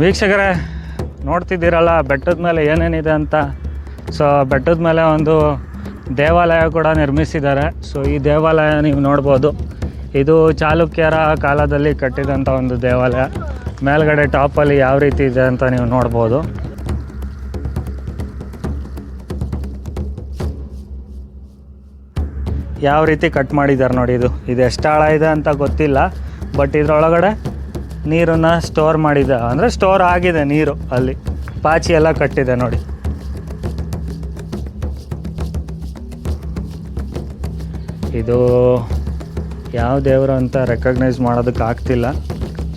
ವೀಕ್ಷಕರೇ, ನೋಡ್ತಿದ್ದೀರಲ್ಲ, ಬೆಟ್ಟದ ಮೇಲೆ ಏನೇನಿದೆ ಅಂತ. ಸೊ ಬೆಟ್ಟದ ಮೇಲೆ ಒಂದು ದೇವಾಲಯ ಕೂಡ ನಿರ್ಮಿಸಿದ್ದಾರೆ. ಸೊ ಈ ದೇವಾಲಯ ನೀವು ನೋಡ್ಬೋದು. ಇದು ಚಾಲುಕ್ಯರ ಕಾಲದಲ್ಲಿ ಕಟ್ಟಿದಂಥ ಒಂದು ದೇವಾಲಯ. ಮೇಲ್ಗಡೆ ಟಾಪಲ್ಲಿ ಯಾವ ರೀತಿ ಇದೆ ಅಂತ ನೀವು ನೋಡ್ಬೋದು. ಯಾವ ರೀತಿ ಕಟ್ ಮಾಡಿದ್ದಾರೆ ನೋಡಿ ಇದು. ಇದು ಎಷ್ಟು ಆಳ ಇದೆ ಅಂತ ಗೊತ್ತಿಲ್ಲ. ಬಟ್ ಇದರೊಳಗಡೆ ನೀರನ್ನು ಸ್ಟೋರ್ ಮಾಡಿದ, ಅಂದರೆ ಸ್ಟೋರ್ ಆಗಿದೆ ನೀರು ಅಲ್ಲಿ. ಪಾಚಿ ಎಲ್ಲ ಕಟ್ಟಿದೆ ನೋಡಿ. ಇದು ಯಾವ ದೇವರು ಅಂತ ರೆಕಗ್ನೈಸ್ ಮಾಡೋದಕ್ಕೆ ಆಗ್ತಿಲ್ಲ.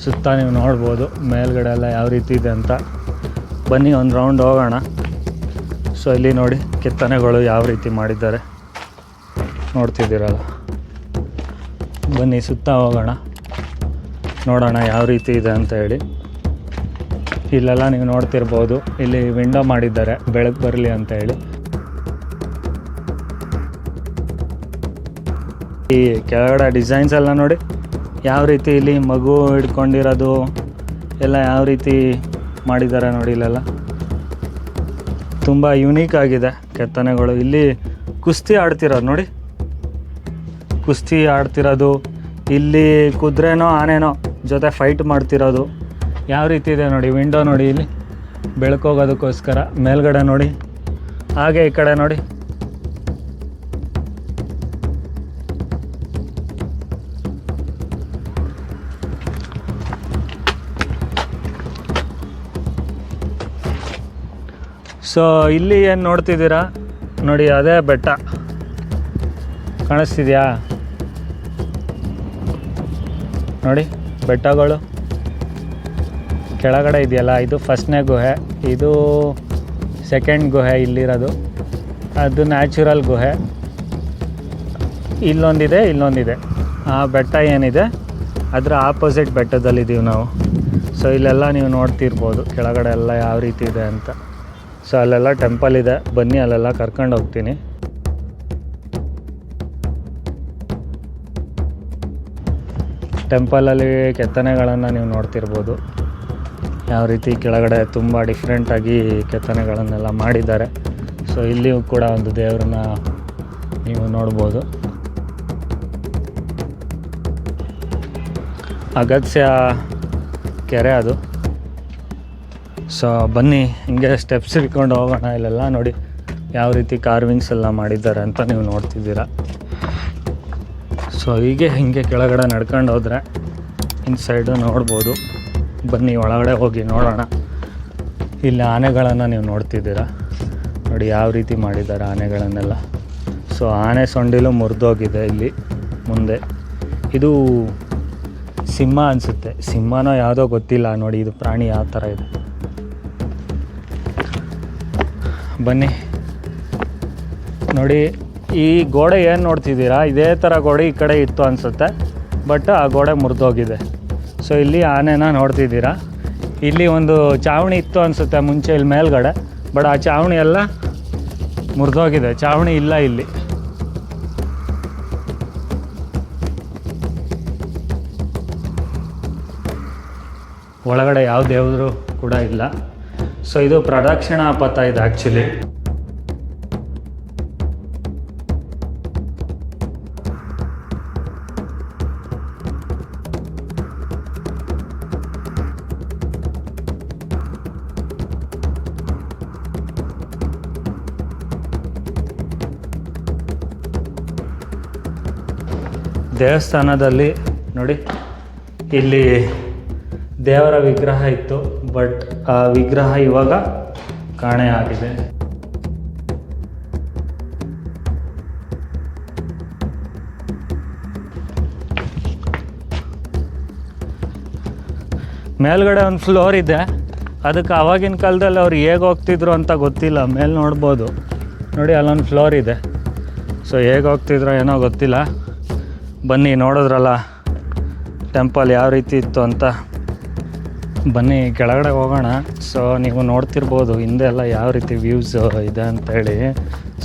ಸುತ್ತ ನೀವು ನೋಡ್ಬೋದು, ಮೇಲ್ಗಡೆ ಎಲ್ಲ ಯಾವ ರೀತಿ ಇದೆ ಅಂತ. ಬನ್ನಿ, ಒಂದು ರೌಂಡ್ ಹೋಗೋಣ. ಸೊ ಇಲ್ಲಿ ನೋಡಿ, ಕೆತ್ತನೆಗಳು ಯಾವ ರೀತಿ ಮಾಡಿದ್ದಾರೆ. ನೋಡ್ತಿದ್ದೀರಲ್ಲ. ಬನ್ನಿ, ಸುತ್ತ ಹೋಗೋಣ. ನೋಡೋಣ ಯಾವ ರೀತಿ ಇದೆ ಅಂತ ಹೇಳಿ. ಇಲ್ಲೆಲ್ಲ ನೀವು ನೋಡ್ತಿರ್ಬೋದು. ಇಲ್ಲಿ ವಿಂಡೋ ಮಾಡಿದ್ದಾರೆ ಬೆಳಕು ಬರಲಿ ಅಂತ ಹೇಳಿ. ಈ ಕೆಳಗಡೆ ಡಿಸೈನ್ಸ್ ಎಲ್ಲ ನೋಡಿ, ಯಾವ ರೀತಿ ಇಲ್ಲಿ ಮಗು ಹಿಡ್ಕೊಂಡಿರೋದು, ಎಲ್ಲ ಯಾವ ರೀತಿ ಮಾಡಿದ್ದಾರೆ ನೋಡಿ ಇಲ್ಲೆಲ್ಲ. ತುಂಬ ಯುನೀಕ್ ಆಗಿದೆ ಕೆತ್ತನೆಗಳು. ಇಲ್ಲಿ ಕುಸ್ತಿ ಆಡ್ತಿರೋದು ನೋಡಿ. ಕುಸ್ತಿ ಆಡ್ತಿರೋದು. ಇಲ್ಲಿ ಕುದುರೆನೋ, ಆನೆನೋ ಜೊತೆ ಫೈಟ್ ಮಾಡ್ತಿರೋದು. ಯಾವ ರೀತಿ ಇದೆ ನೋಡಿ ವಿಂಡೋ ನೋಡಿ ಇಲ್ಲಿ. ಬೆಳಕೋಗೋದಕ್ಕೋಸ್ಕರ ಮೇಲ್ಗಡೆ ನೋಡಿ. ಹಾಗೆ ಈ ಕಡೆ ನೋಡಿ. ಸೊ ಇಲ್ಲಿ ಏನು ನೋಡ್ತಿದ್ದೀರಾ? ನೋಡಿ, ಅದೇ ಬೆಟ್ಟ. ಕಾಣಿಸ್ತಿದ್ಯಾ? ನೋಡಿ. ಬೆಟ್ಟಗಳು ಕೆಳಗಡೆ ಇದೆಯಲ್ಲ, ಇದು ಫಸ್ಟ್ನೇ ಗುಹೆ, ಇದು ಸೆಕೆಂಡ್ ಗುಹೆ ಇಲ್ಲಿರೋದು. ಅದು ನ್ಯಾಚುರಲ್ ಗುಹೆ. ಇಲ್ಲೊಂದಿದೆ ಇಲ್ಲೊಂದಿದೆ. ಆ ಬೆಟ್ಟ ಏನಿದೆ, ಅದರ ಆಪೋಸಿಟ್ ಬೆಟ್ಟದಲ್ಲಿದ್ದೀವಿ ನಾವು. ಸೊ ಇಲ್ಲೆಲ್ಲ ನೀವು ನೋಡ್ತಿರ್ಬೋದು, ಕೆಳಗಡೆ ಎಲ್ಲ ಯಾವ ರೀತಿ ಇದೆ ಅಂತ. ಸೊ ಅಲ್ಲೆಲ್ಲ ಟೆಂಪಲ್ ಇದೆ. ಬನ್ನಿ, ಅಲ್ಲೆಲ್ಲ ಕರ್ಕೊಂಡು ಹೋಗ್ತೀನಿ. ಟೆಂಪಲಲ್ಲಿ ಕೆತ್ತನೆಗಳನ್ನು ನೀವು ನೋಡ್ತಿರ್ಬೋದು. ಯಾವ ರೀತಿ ಕೆಳಗಡೆ ತುಂಬ ಡಿಫ್ರೆಂಟಾಗಿ ಕೆತ್ತನೆಗಳನ್ನೆಲ್ಲ ಮಾಡಿದ್ದಾರೆ. ಸೊ ಇಲ್ಲಿಯೂ ಕೂಡ ಒಂದು ದೇವರನ್ನ ನೀವು ನೋಡ್ಬೋದು. ಅಗತ್ಯ ಕೆರೆ ಅದು. ಸೊ ಬನ್ನಿ, ಹಿಂಗೆ ಸ್ಟೆಪ್ಸ್ ಹಿಡ್ಕೊಂಡು ಹೋಗೋಣ ಇಲ್ಲೆಲ್ಲ ನೋಡಿ. ಯಾವ ರೀತಿ ಕಾರ್ವಿಂಗ್ಸ್ ಎಲ್ಲ ಮಾಡಿದ್ದಾರೆ ಅಂತ ನೀವು ನೋಡ್ತಿದ್ದೀರಾ. ಸೊ ಹೀಗೆ ಹಿಂಗೆ ಕೆಳಗಡೆ ನಡ್ಕೊಂಡು ಹೋದರೆ ಇನ್ಸೈಡು ನೋಡ್ಬೋದು. ಬನ್ನಿ, ಒಳಗಡೆ ಹೋಗಿ ನೋಡೋಣ. ಇಲ್ಲಿ ಆನೆಗಳನ್ನು ನೀವು ನೋಡ್ತಿದ್ದೀರಾ? ನೋಡಿ, ಯಾವ ರೀತಿ ಮಾಡಿದ್ದಾರೆ ಆನೆಗಳನ್ನೆಲ್ಲ. ಸೊ, ಆನೆ ಸೊಂಡಿಲು ಮುರಿದೋಗಿದೆ ಇಲ್ಲಿ ಮುಂದೆ. ಇದು ಸಿಂಹ ಅನಿಸುತ್ತೆ. ಸಿಂಹನೋ ಯಾವುದೋ ಗೊತ್ತಿಲ್ಲ. ನೋಡಿ, ಇದು ಪ್ರಾಣಿ ಯಾವ ಥರ ಇದೆ. ಬನ್ನಿ. ನೋಡಿ ಈ ಗೋಡೆ ಏನು ನೋಡ್ತಿದ್ದೀರಾ? ಇದೇ ಥರ ಗೋಡೆ ಈ ಕಡೆ ಇತ್ತು ಅನಿಸುತ್ತೆ. ಬಟ್ ಆ ಗೋಡೆ ಮುರಿದೋಗಿದೆ. ಸೊ ಇಲ್ಲಿ ಆನೆನ ನೋಡ್ತಿದ್ದೀರಾ? ಇಲ್ಲಿ ಒಂದು ಚಾವಣಿ ಇತ್ತು ಅನಿಸುತ್ತೆ ಮುಂಚೆ ಇಲ್ಲಿ ಮೇಲ್ಗಡೆ. ಬಟ್ ಆ ಚಾವಣಿ ಎಲ್ಲ ಮುರಿದೋಗಿದೆ. ಚಾವಣಿ ಇಲ್ಲ ಇಲ್ಲಿ. ಒಳಗಡೆ ಯಾವ ದೇವರು ಕೂಡ ಇಲ್ಲ. ಸೊ ಇದು ಪ್ರದಕ್ಷಿಣಾ ಪಥ ಇದೆ ಆ್ಯಕ್ಚುಲಿ ದೇವಸ್ಥಾನದಲ್ಲಿ ನೋಡಿ, ಇಲ್ಲಿ ದೇವರ ವಿಗ್ರಹ ಇತ್ತು ಬಟ್ ಆ ವಿಗ್ರಹ ಇವಾಗ ಕಾಣೆ ಆಗಿದೆ. ಮೇಲ್ಗಡೆ ಒಂದು ಫ್ಲೋರ್ ಇದೆ. ಅದಕ್ಕೆ ಆವಾಗಿನ ಕಾಲದಲ್ಲಿ ಅವ್ರು ಹೇಗೆ ಹೋಗ್ತಿದ್ರು ಅಂತ ಗೊತ್ತಿಲ್ಲ. ಮೇಲೆ ನೋಡ್ಬೋದು. ನೋಡಿ, ಅಲ್ಲೊಂದು ಫ್ಲೋರ್ ಇದೆ. ಸೊ ಹೇಗೆ ಹೋಗ್ತಿದ್ರೋ ಏನೋ ಗೊತ್ತಿಲ್ಲ. ಬನ್ನಿ, ನೋಡಿದ್ರಲ್ಲ? ಟೆಂಪಲ್ ಯಾವ ರೀತಿ ಇತ್ತು ಅಂತ. ಬನ್ನಿ, ಕೆಳಗಡೆ ಹೋಗೋಣ. ಸೊ ನೀವು ನೋಡ್ತಿರ್ಬೋದು, ಹಿಂದೆ ಎಲ್ಲ ಯಾವ ರೀತಿ ವ್ಯೂಸ್ ಇದೆ ಅಂತೇಳಿ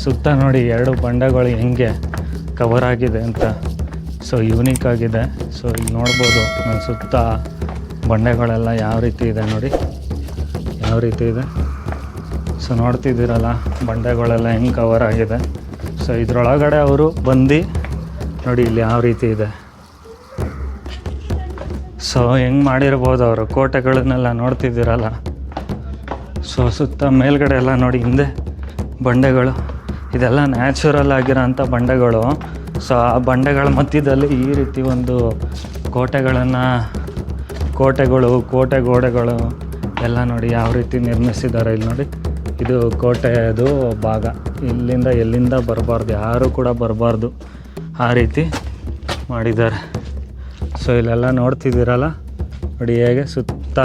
ಸುತ್ತ ನೋಡಿ, ಎರಡು ಬಂಡೆಗಳು ಹೆಂಗೆ ಕವರ್ ಆಗಿದೆ ಅಂತ. ಸೊ ಯೂನಿಕ್ ಆಗಿದೆ. ಸೊ ಇಲ್ಲಿ ನೋಡ್ಬೋದು ನನ್ನ ಸುತ್ತ ಬಂಡೆಗಳೆಲ್ಲ ಯಾವ ರೀತಿ ಇದೆ ನೋಡಿ. ಯಾವ ರೀತಿ ಇದೆ. ಸೊ ನೋಡ್ತಿದ್ದೀರಲ್ಲ, ಬಂಡೆಗಳೆಲ್ಲ ಹೆಂಗೆ ಕವರ್ ಆಗಿದೆ. ಸೊ ಇದರೊಳಗಡೆ ಅವರು ಬಂದು ನೋಡಿ, ಇಲ್ಲಿ ಯಾವ ರೀತಿ ಇದೆ. ಸೊ ಹೆಂಗೆ ಮಾಡಿರ್ಬೋದು ಅವರು? ಕೋಟೆಗಳನ್ನೆಲ್ಲ ನೋಡ್ತಿದ್ದೀರಲ್ಲ? ಸೊ ಸುತ್ತ ಮೇಲ್ಗಡೆ ಎಲ್ಲ ನೋಡಿ, ಹಿಂದೆ ಬಂಡೆಗಳು. ಇದೆಲ್ಲ ನ್ಯಾಚುರಲ್ ಆಗಿರೋಂಥ ಬಂಡೆಗಳು. ಸೊ ಆ ಬಂಡೆಗಳ ಮಧ್ಯದಲ್ಲಿ ಈ ರೀತಿ ಒಂದು ಕೋಟೆಗಳನ್ನು, ಕೋಟೆಗಳು, ಕೋಟೆ ಗೋಡೆಗಳು ಎಲ್ಲ ನೋಡಿ ಯಾವ ರೀತಿ ನಿರ್ಮಿಸಿದ್ದಾರೆ ಇಲ್ಲಿ ನೋಡಿ. ಇದು ಕೋಟೆಯದು ಭಾಗ. ಇಲ್ಲಿಂದ ಎಲ್ಲಿಂದ ಬರಬಾರ್ದು? ಯಾರೂ ಕೂಡ ಬರಬಾರ್ದು. ಆ ರೀತಿ ಮಾಡಿದ್ದಾರೆ. ಸೊ ಇಲ್ಲೆಲ್ಲ ನೋಡ್ತಿದ್ದೀರಲ್ಲ? ನೋಡಿ ಹೇಗೆ ಸುತ್ತ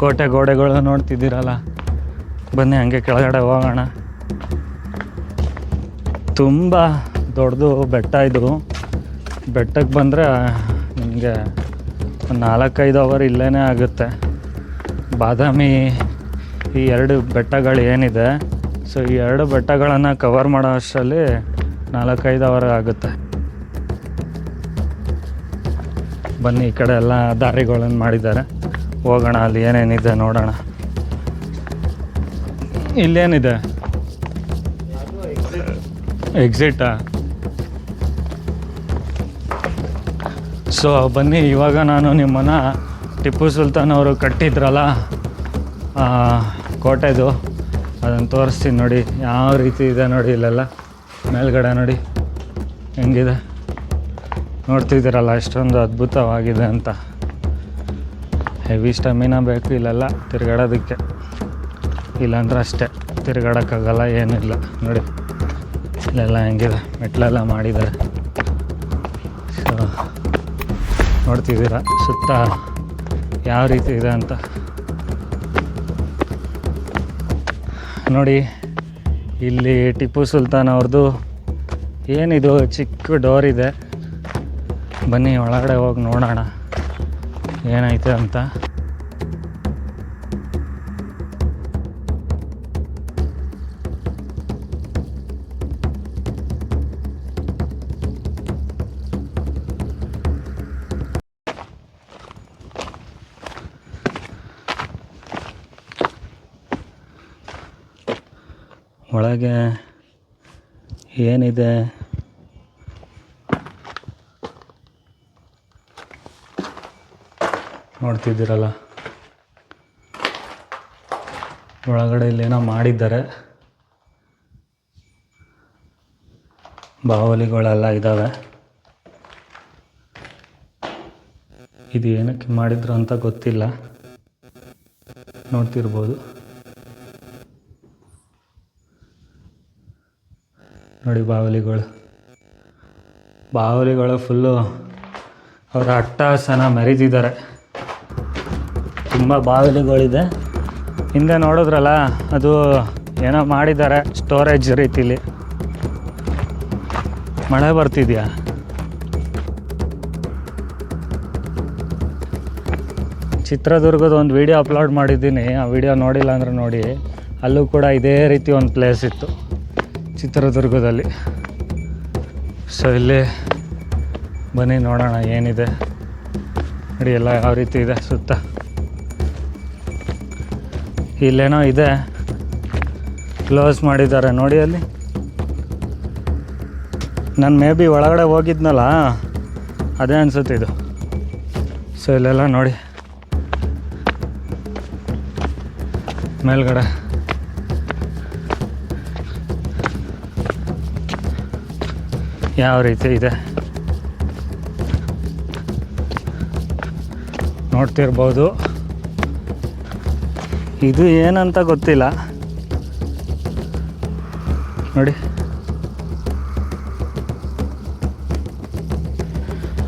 ಕೋಟೆ ಗೋಡೆಗಳು ನೋಡ್ತಿದ್ದೀರಲ್ಲ? ಬನ್ನಿ, ಹಂಗೆ ಕೆಳಗಡೆ ಹೋಗೋಣ. ತುಂಬ ದೊಡ್ಡದು ಬೆಟ್ಟ ಇದು. ಬೆಟ್ಟಕ್ಕೆ ಬಂದರೆ ನಿಮಗೆ ಒಂದು ನಾಲ್ಕೈದು ಅವರ್ ಇಲ್ಲೇ ಆಗುತ್ತೆ. ಬಾದಾಮಿ ಈ ಎರಡು ಬೆಟ್ಟಗಳು ಏನಿದೆ ಸೊ ಈ ಎರಡು ಬೆಟ್ಟಗಳನ್ನು ಕವರ್ ಮಾಡೋ ಅಷ್ಟರಲ್ಲಿ ನಾಲ್ಕೈದು ಅವರ್ ಆಗುತ್ತೆ. ಬನ್ನಿ, ಈ ಕಡೆ ಎಲ್ಲ ದಾರಿಗಳನ್ನು ಮಾಡಿದ್ದಾರೆ. ಹೋಗೋಣ, ಅಲ್ಲಿ ಏನೇನಿದೆ ನೋಡೋಣ. ಇಲ್ಲೇನಿದೆ? ಎಕ್ಸಿಟಾ ಸೊ ಬನ್ನಿ, ಇವಾಗ ನಾನು ನಿಮ್ಮನ್ನು ಟಿಪ್ಪು ಸುಲ್ತಾನ್ ಅವರು ಕಟ್ಟಿದ್ರಲ್ಲ ಕೋಟೆದು. ಅದನ್ನು ತೋರಿಸ್ತೀನಿ ನೋಡಿ, ಯಾವ ರೀತಿ ಇದೆ ನೋಡಿ ಇಲ್ಲೆಲ್ಲ. ಮೇಲ್ಗಡೆ ನೋಡಿ. ಹೆಂಗಿದೆ? ನೋಡ್ತಿದ್ದೀರಲ್ಲ, ಎಷ್ಟೊಂದು ಅದ್ಭುತವಾಗಿದೆ ಅಂತ. ಹೆವಿ ಸ್ಟಮಿನ ಬೇಕು ಇಲ್ಲೆಲ್ಲ ತಿರ್ಗಾಡೋದಕ್ಕೆ. ಇಲ್ಲಾಂದ್ರೆ ಅಷ್ಟೇ, ತಿರ್ಗಾಡೋಕ್ಕಾಗಲ್ಲ, ಏನಿಲ್ಲ. ನೋಡಿ, ಇಲ್ಲೆಲ್ಲ ಹೆಂಗಿದೆ? ಮೆಟ್ಲೆಲ್ಲ ಮಾಡಿದ್ದಾರೆ. ಸೊ ನೋಡ್ತಿದ್ದೀರ, ಸುತ್ತ ಯಾವ ರೀತಿ ಇದೆ ಅಂತ? ನೋಡಿ ಇಲ್ಲಿ ಟಿಪ್ಪು ಸುಲ್ತಾನ್ ಅವ್ರದ್ದು ಏನಿದು ಚಿಕ್ಕ ಡೋರ್ ಇದೆ. ಬನ್ನಿ ಒಳಗಡೆ ಹೋಗಿ ನೋಡೋಣ. ಏನೈತೆ ಅಂತ. ಒಳಗೆ ಏನಿದೆ? ನೋಡ್ತಿದ್ದೀರಲ್ಲ? ಒಳಗಡೆ ಇಲ್ಲೇನೋ ಮಾಡಿದ್ದಾರೆ. ಬಾವಲಿಗಳೆಲ್ಲ ಇದ್ದಾವೆ. ಇದು ಏನಕ್ಕೆ ಮಾಡಿದ್ರು ಅಂತ ಗೊತ್ತಿಲ್ಲ. ನೋಡ್ತಿರ್ಬೋದು. ನೋಡಿ ಬಾವಲಿಗಳು. ಬಾವಲಿಗಳು ಫುಲ್ಲು ಅವರ ಅಟ್ಟಾಸನ ಮೆರೀತಿದ್ದಾರೆ ತುಂಬ ಬಾವಲಿಗಳಿದೆ. ಹಿಂದೆ ನೋಡಿದ್ರಲ್ಲ, ಅದು ಏನೋ ಮಾಡಿದ್ದಾರೆ ಸ್ಟೋರೇಜ್ ರೀತಿಲಿ. ಮಳೆ ಬರ್ತಿದೆಯಾ? ಚಿತ್ರದುರ್ಗದ ಒಂದು ವಿಡಿಯೋ ಅಪ್ಲೋಡ್ ಮಾಡಿದ್ದೀನಿ. ಆ ವಿಡಿಯೋ ನೋಡಿಲ್ಲ ಅಂದ್ರೆ ನೋಡಿ. ಅಲ್ಲೂ ಕೂಡ ಇದೇ ರೀತಿ ಒಂದು ಪ್ಲೇಸ್ ಇತ್ತು. ಚಿತ್ರದುರ್ಗದಲ್ಲಿ. ಸೊ ಇಲ್ಲಿ ಬನ್ನಿ, ನೋಡೋಣ ಏನಿದೆ. ನೋಡಿ, ಎಲ್ಲ ಯಾವ ರೀತಿ ಇದೆ ಸುತ್ತ. ಇಲ್ಲೇನೋ ಇದೆ. ಕ್ಲೋಸ್ ಮಾಡಿದ್ದಾರೆ, ನೋಡಿ ಅಲ್ಲಿ. ನಾನು ಮೇ ಬಿ ಒಳಗಡೆ ಹೋಗಿದ್ನಲ್ಲ, ಅದೇ ಅನಿಸುತ್ತೆ ಇದು. ಸೊ ಇಲ್ಲೆಲ್ಲ ನೋಡಿ. ಮೇಲ್ಗಡೆ. ಯಾವ ರೀತಿ ಇದೆ? ನೋಡ್ತಿರ್ಬೋದು. ಇದು ಏನಂತ ಗೊತ್ತಿಲ್ಲ. ನೋಡಿ.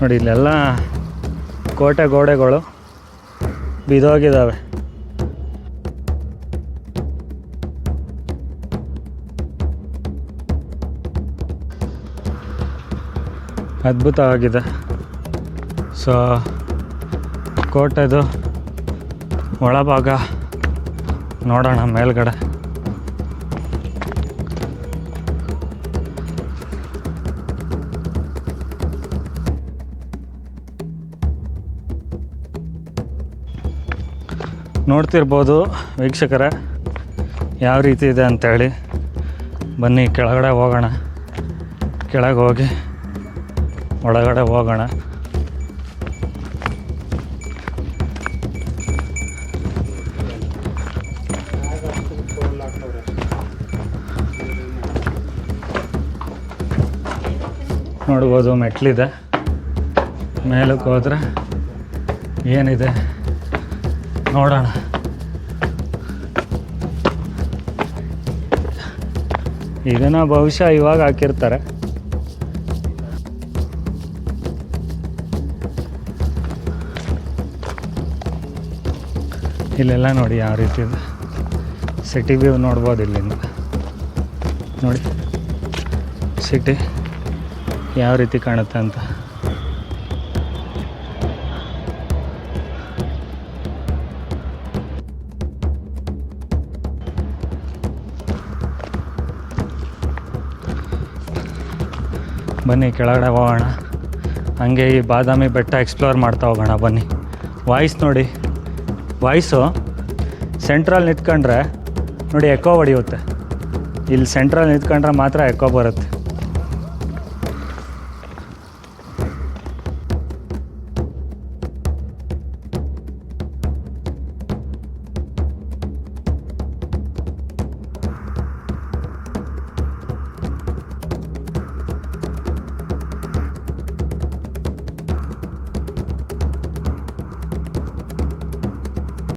ನೋಡಿ ಇಲ್ಲೆಲ್ಲ ಕೋಟೆ ಗೋಡೆಗಳು ಬಿದೋಗಿದ್ದಾವೆ ಅದ್ಭುತವಾಗಿದೆ. ಸೊ ಕೋಟೆದು ಒಳಭಾಗ ನೋಡೋಣ ಮೇಲ್ಗಡೆ. ನೋಡ್ತಿರ್ಬೋದು ವೀಕ್ಷಕರ, ಯಾವ ರೀತಿ ಇದೆ ಅಂತೇಳಿ. ಬನ್ನಿ, ಕೆಳಗಡೆ ಹೋಗೋಣ. ಕೆಳಗೆ ಹೋಗಿ. ಒಳಗಡೆ ಹೋಗೋಣ. ನೋಡ್ಬೋದು ಮೆಟ್ಲಿದೆ. ಮೇಲಕ್ಕೆ ಹೋದ್ರೆ ಏನಿದೆ? ನೋಡೋಣ. ಇದನ್ನು ಬಹುಶಃ ಇವಾಗ ಹಾಕಿರ್ತಾರೆ. ಇಲ್ಲೆಲ್ಲ ನೋಡಿ ಯಾವ ರೀತಿ ಇದೆ. ಸಿಟಿ ವ್ಯೂ ನೋಡ್ಬೋದು ಇಲ್ಲಿಂದ. ನೋಡಿ. ಸಿಟಿ ಯಾವ ರೀತಿ ಕಾಣುತ್ತೆ ಅಂತ. ಬನ್ನಿ ಕೆಳಗಡೆ ಹೋಗೋಣ. ಹಂಗೆ ಈ ಬಾದಾಮಿ ಬೆಟ್ಟ ಎಕ್ಸ್ಪ್ಲೋರ್ ಮಾಡ್ತಾ ಹೋಗೋಣ. ಬನ್ನಿ. ವಾಯ್ಸ್ ನೋಡಿ. ವಾಯ್ಸು ಸೆಂಟ್ರಲ್ಲಿ ನಿಂತ್ಕೊಂಡ್ರೆ ನೋಡಿ ಎಕೋ ಹೊಡೆಯುತ್ತೆ. ಇಲ್ಲಿ ಸೆಂಟ್ರಲ್ಲಿ ನಿಂತ್ಕೊಂಡ್ರೆ ಮಾತ್ರ ಎಕೋ ಬರುತ್ತೆ.